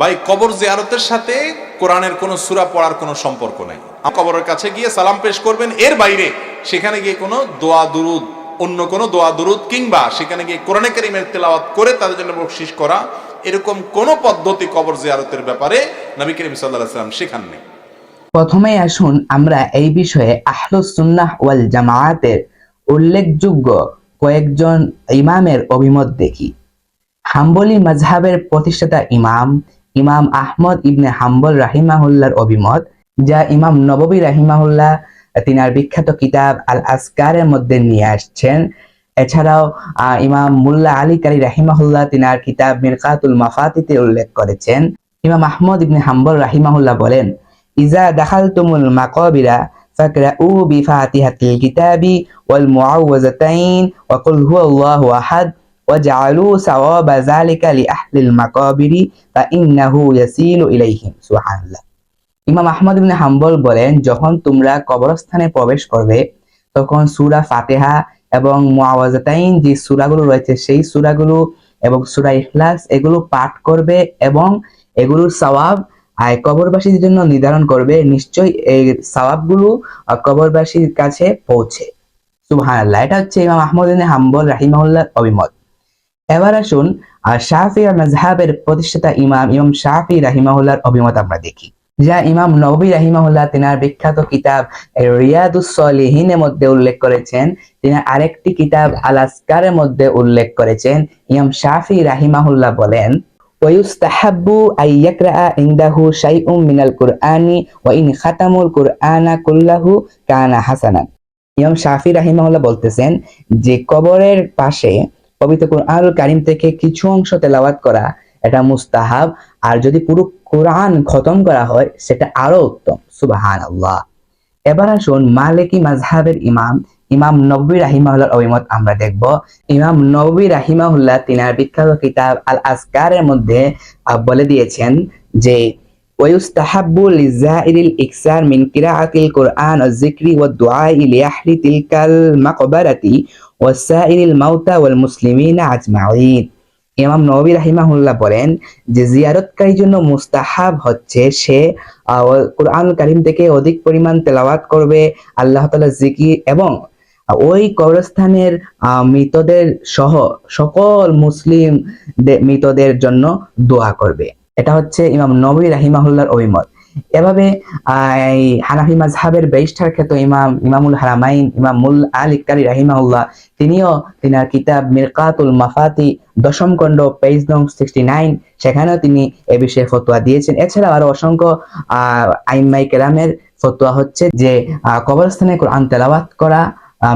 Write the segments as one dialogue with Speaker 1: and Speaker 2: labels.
Speaker 1: ভাই, কবর জিয়ারতের সাথে কোরআনের কোনো সূরা পড়ার কোনো সম্পর্ক নাই। কবরের কাছে গিয়ে সালাম পেশ করবেন, এর বাইরে সেখানে গিয়ে কোনো দোয়া দুরুদ, অন্য কোনো দোয়া দুরুদ কিংবা সেখানে গিয়ে কোরআনে কারিমের তেলাওয়াত করে তাদের জন্য বকশিস করা, এরকম কোনো পদ্ধতি কবর জিয়ারতের ব্যাপারে নবী করিম আলাইহি সাল্লাম শেখাননি
Speaker 2: প্রথমেই আসুন আমরা এই বিষয়ে আহলুস সুন্নাহ ওয়াল জামায়াতের উল্লেখযোগ্য কয়েকজন ইমামের অভিমত দেখি। হাম্বলি মাজহাবের প্রতিষ্ঠাতা ইমাম ইমাম আহমদ ইবনে হাম্বল রাহিমাহুল্লাহর অভিমত, যা ইমাম নববী রাহিমাহুল্লাহ তিনার বিখ্যাত কিতাব আল আসকারের মধ্যে নিয়ে আসছেন। এছাড়াও ইমাম মুল্লা আলী কারি রাহিমাহুল্লাহ তিনার কিতাব মিরকাতুল মাফাতিতে উল্লেখ করেছেন। ইমাম আহমদ ইবনে হাম্বল রাহিমাহুল্লাহ বলেন, ইজা দাখালতুমুল মাকাবিরা ফাকরাউ বিফাতিহাতিল কিতাবি ওয়াল মুআউযাতাইন ওয়া কুল হুয়াল্লাহু আহাদ وجعلوا ثواب ذلك لأهل المقابر فإنه يسيل إليهم سبحان الله ইমাম আহমদ ইবনে হাম্বল বলেন যখন তোমরা কবরস্থানে প্রবেশ করবে তখন সূরা ফাতিহা এবং মুআওয়াজাতাইন যে সূরাগুলো রয়েছে সেই সূরাগুলো এবং সূরা ইখলাস এগুলো পাঠ করবে এবং এগুলোর সওয়াব আয় কবরবাসীদের জন্য নির্ধারণ করবে নিশ্চয়ই এই সওয়াবগুলো আহ, কবরবাসীর কাছে পৌঁছে সুবহানাল্লাহ এটা হচ্ছে ইমাম আহমদ ইবনে হাম্বল রাহিমাহুল্লাহর অভিমত এবার আসুন আহ, শাফি মাজহাবের প্রতিষ্ঠাতা ইমাম ইমাম শাফি রাহিমাহুল্লাহর অভিমত আমরা দেখি যা ইমাম নবী রাহিমাহুল্লাহ তিনার বিখ্যাত কিতাব রিয়াদুস সলিহিনের মধ্যে উল্লেখ করেছেন তিনি আরেকটি কিতাব আল আসকারের মধ্যে উল্লেখ করেছেন ইমাম শাফি রাহিমাহুল্লাহ বলেন ويستحب أن يقرأ عنده شيء من القرآن وإن ختم القرآن كله كان حسنا ইমাম শাফি রাহিমাহুল্লাহ বলতেছেন যে কবরের পাশে পবিত্র কোরআনুল কারিম থেকে কিছু অংশ তেলাওয়াত করা, এটা মুস্তাহাব। আর যদি পুরো কোরআন খতম করা হয়, সেটা আরও উত্তম। সুবাহান আল্লাহ এবার আসুন মালিকি মাজহাবের ইমাম ইমাম নবী রাহিমাহুল্লাহর অভিমত আমরা দেখব। ইমাম নবী রাহিমাহুল্লাহ তিনার বিখ্যাত কিতাব আল আসকারের মধ্যে বলে দিয়েছেন যে ويستحب للزائر الإكثار من قراءة القرآن والذكر والدعاء لأهل تلك المقبرة وسائر الموتى والمسلمين أجمعين ইমাম নবী রাহিমাহুল্লাহ বলেন যে জিয়ারতকারীর জন্য মুস্তাহাব হচ্ছে সে আহ, কোরআন কারিম থেকে অধিক পরিমাণ তেলাওয়াত করবে আল্লাহ তাআলা জিকির এবং ওই কবরস্থানের আহ, মৃতদের সহ সকল মুসলিম দে- মৃতদের জন্য দোয়া করবে এটা হচ্ছে ইমাম নবী রাহিমাহুল্লাহর অভিমত। এভাবে হানাফি মাজহাবের বেইস্টার খ্যাত ইমাম, ইমামুল হারামাইন, ইমাম মুল আল ইকারি রাহিমাহুল্লাহ, তিনিও তিনার কিতাব মিরকাতুল মাফাতি দশম খণ্ড পেজ নং সিক্সটি নাইন সেখানেও তিনি এ বিষয়ে ফতোয়া দিয়েছেন। এছাড়াও আরও অসংখ্য, আহ আইম্মাই কেরামের ফতোয়া হচ্ছে যে কবরস্থানে কোরআন তেলাওয়াত করা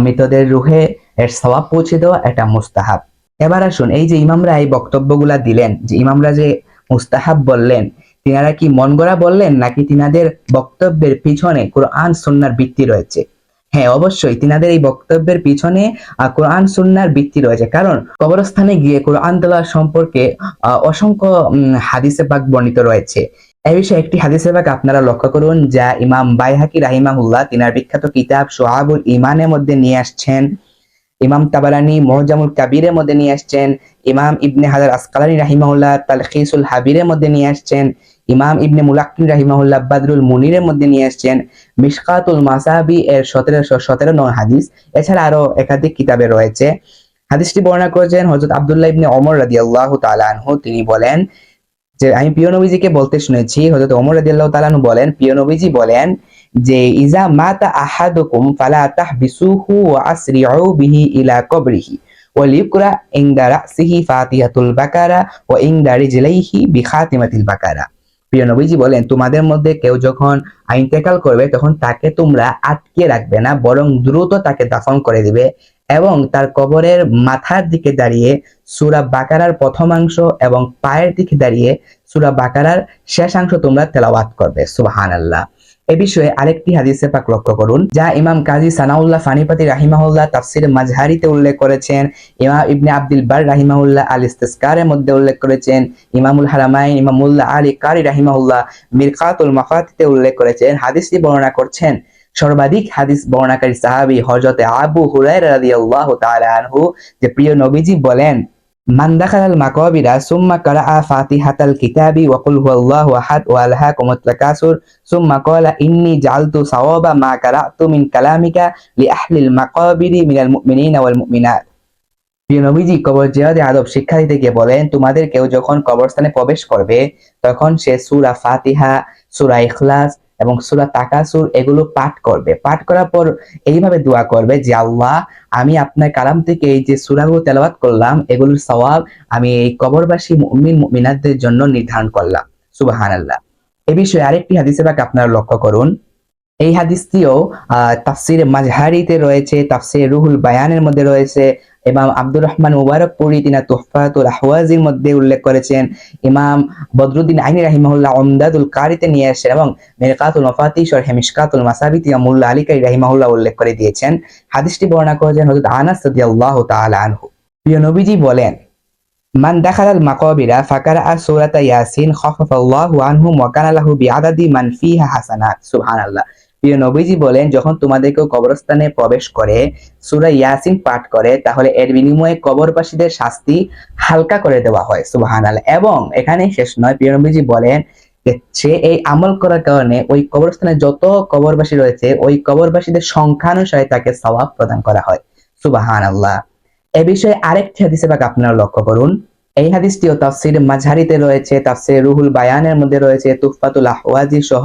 Speaker 2: মৃতদের রুহে এর সওয়াব পৌঁছে দেওয়া এটা মুস্তাহাব। এবার আসুন, এই যে ইমামরা এই বক্তব্যগুলা দিলেন, যে ইমামরা যে মুস্তাহাব বললেন, তিনারা কি মন গড়া বললেন নাকি তিনাদের বক্তব্যের পিছনে কোরআন সুন্নার ভিত্তি রয়েছে? হ্যাঁ অবশ্যই তিনাদের এই বক্তব্যের পিছনে কোরআন সুন্নার ভিত্তি রয়েছে। কারণ কবরস্থানে গিয়ে কোরআন তেলা সম্পর্কে অসংখ্য হাদিসে পাক বর্ণিত রয়েছে। এই বিষয়ে একটি হাদিসে পাক আপনারা লক্ষ্য করুন, যা ইমাম বাইহাকি রাহিমাহুল্লাহ তিনার বিখ্যাত কিতাব সোহাবুল ইমানের মধ্যে নিয়ে আসছেন। ইমাম তাবারানি মোহজামুল কাবিরের মধ্যে নিয়ে আসছেন, ইমাম ইবনে হাজার আসকালানি রাহিমাহুল্লাহ, তালখিসুল হাবিরের মধ্যে নিয়ে আসছেন, ইমাম ইবনে মুলাক্কিন রাহিমাহুল্লাহ, বাদরুল মুনিরের মধ্যে নিয়ে আসছেন, মিশকাতুল মাসাবি এর সতেরোশো সতেরো নং হাদিস, এছাড়া আরও একাধিক কিতাবে রয়েছে। হাদিসটি বর্ণনা করেছেন হযরত আবদুল্লাহ ইবনে ওমর রাদিয়াল্লাহু তাআলা আনহু। তিনি বলেন যে, আমি প্রিয় নবীজিকে বলতে শুনেছি, হযরত ওমর রাদিয়াল্লাহু তাআলা আনহু বলেন, প্রিয় নবীজি বলেন যে, ইজা মাতা আহাদুকুম ফালা তাহবিসুহু ওয়া আসরিউ বিহি ইলা কবরিহি ওয়ালিউকরা ইনদা রাসিহি ফাতিহাতুল বাকারা ওয়া ইনদা রিজলাইহি বিখাতিমাতিল বাকারা। প্রিয় নবীজি বলেন, তোমাদের মধ্যে কেউ যখন ইন্তেকাল করবে, তখন তাকে তোমরা আটকে রাখবে না, বরং দ্রুত তাকে দাফন করে দিবে এবং তার কবরের মাথার দিকে দাঁড়িয়ে সুরা বাকারার প্রথমাংশ এবং পায়ের দিকে দাঁড়িয়ে সুরা বাকারার শেষাংশ তোমরা তেলাওয়াত করবে। সুবহানাল্লাহ। এ বিষয়ে আরেকটি হাদিসে পাক লক্ষ্য করুন, যা ইমাম কাজী সানাউল্লাহ ফানিপাতি রাহিমাহুল্লাহ তাফসির মাজহারিতে উল্লেখ করেছেন, ইমাম ইবনে আব্দুল বার রাহিমাহুল্লাহ আল ইস্তিসকারের মধ্যে উল্লেখ করেছেন, ইমামুল হারামাইন ইমামুল্লাহ আলী কারি রাহিমাহুল্লাহ মিরকাতুল মাফাতিতে উল্লেখ করেছেন, হাদিসটি বর্ণনা করছেন। সর্বাধিক হাদিস বর্ণনাকারী সাহাবী হযরতে আবু হুরায়রা রাদিয়াল্লাহু তাআলা আনহু, যে প্রিয় নবীজি বলেন من دخل المقابر ثم قرأ فاتحة الكتاب وقل هو الله أحد وألهاكم التكاثر ثم قال إني جعلت صواب ما قرأت من كلامك لأهل المقابر من المؤمنين والمؤمنات প্রিয় নবীজি কবর জিয়ারতে আদব শিক্ষা দিতে গিয়ে বলেন তোমাদের কেউ যখন কবরস্থানে প্রবেশ করবে তখন সে সূরা ফাতিহা সূরা ইখলাস এবং সূরা তাকাসুর এগুলো পাঠ করবে। পাঠ করার পর এইভাবে দোয়া করবে যে, আল্লাহ, আমি আপনার কালাম থেকে এই যে সূরাগুলো তেলাওয়াত করলাম, এগুলোর সওয়াব আমি এই কবরবাসী মুমিন, মুমিনাতদের জন্য নির্ধারণ করলাম। সুবাহান আল্লাহ এ বিষয়ে আরেকটি হাদিসে পাক আপনারা লক্ষ্য করুন। এই হাদিসটিও, আহ, তাফসির মাজহারিতে রয়েছে, তাফসির রুহুল বায়ানের মধ্যে রয়েছে ইমাম আব্দুর রহমান মুবারকপুরি তিনি তুহফাতুল আহওয়াজির মধ্যে উল্লেখ করেছেন, ইমাম বদরুদ্দিন আইনি রাহিমাহুল্লাহ আমদাদুল কারিতে নিয়ে আসেন এবং মেরকাতুল মফাতি, শরহে মিশকাতুল মাসাবিতি মুল্লা আলিকাই রাহিমাহুল্লাহ উল্লেখ করে দিয়েছেন। হাদিসটি বর্ণনা করেছেন হযরত আনাস রাদিয়াল্লাহু তাআলা আনহু। প্রিয় নবীজি বলেন, মান দাখালাল মাকাবিরা ফাকারা সূরাতা ইয়াসিন খাফাফাল্লাহু আনহু ওয়া কানা লাহু বিআদাদি মান ফিহা হাসানাত। সুবহানাল্লাহ। প্রিয় নবীজি বলেন, যখন তোমাদের কেউ কবরস্থানে প্রবেশ করে, সূরা ইয়াসিন পাঠ করে, তাহলে এর বিনিময়ে কবরবাসীদের শাস্তি হালকা করে দেওয়া হয়, সুবহানাল্লাহ। এবং এখানে শেষ নয়, প্রিয় নবীজি বলেন সে এই আমল করার কারণে ওই কবরস্থানে যত কবরবাসী রয়েছে, ওই কবরবাসীদের সংখ্যানুসারে তাকে সওয়াব প্রদান করা হয় সুবাহান আল্লাহ এ বিষয়ে আরেকটি হাদিসে আপনারা লক্ষ্য করুন। এই হাদিসটিও তাফসির মাঝহারিতে রয়েছে, তাফসির রুহুল বায়ানের মধ্যে রয়েছে তুফাতুল আহওয়াজি সহ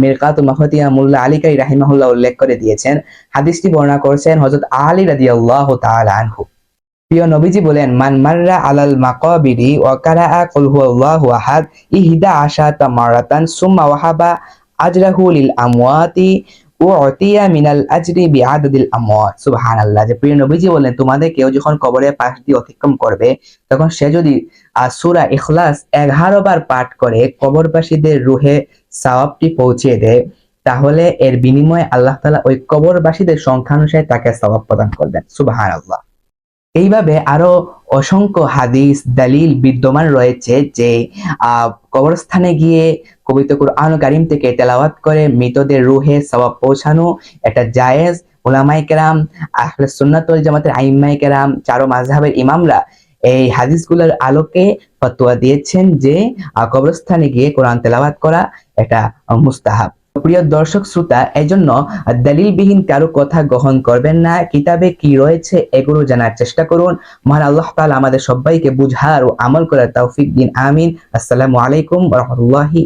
Speaker 2: মিরকাতুল মাফতিয়া মুল্লা আলিকাই রাহিমাহুল্লাহ উল্লেখ করে দিয়েছেন। হাদিসটি বর্ণনা করেছেন হযরত আলী রাদিয়াল্লাহু তাআলা আনহু। প্রিয় নবীজি বলেন, মান মাররা আলাল মাকাবিরি ওয়া কারাআ কুল হুয়াল্লাহু আহাদ ইহদা আশাতা মারাতান সুম্মা ওয়াহাবা আজরাহু লিল আমওয়াতি উতিয়া মিনাল আজরি বিআদাদিল যে প্রিয় নবীজি বলেন কেউ যখন কবরের পাশ দিয়ে অতিক্রম করবে, তখন সে যদি সূরা ইখলাস 11 বার পাঠ করে, কবরবাসীদের রুহে সওয়াবটি পৌঁছে দেয়, তাহলে এর বিনিময়ে আল্লাহ তালা ওই কবরবাসীদের সংখ্যা অনুসারে তাকে সওয়াব প্রদান করবেন। সুবহানাল্লাহ। এইভাবে আরও অসংখ্য হাদিস, দালিল বিদ্যমান রয়েছে যে কবরস্থানে গিয়ে কবিত কুরআন কারিম থেকে তেলাওয়াত করে মৃতদের রুহে সওয়াব পৌঁছানো এটা জায়েজ। উলামায়ে কেরাম, আহলে সুন্নাত ওয়াল জামাতের আইম্মায়ে কেরাম, চারো মাঝহাবের ইমামরা এই হাদিসগুলোর আলোকে ফতোয়া দিয়েছেন যে কবরস্থানে গিয়ে কোরআন তেলাওয়াত করা এটা মুস্তাহাব। প্রিয় দর্শক শ্রোতা, এজন্য দলিলবিহীন কারও কথা গ্রহণ করবেন না। কিতাবে কি রয়েছে এগুলো জানার চেষ্টা করুন। মহান আল্লাহ তাল আমাদের সবাইকে বুঝার ও আমল করার তৌফিক দিন। আমিন। আসসালামু আলাইকুম রহমতুল্লাহি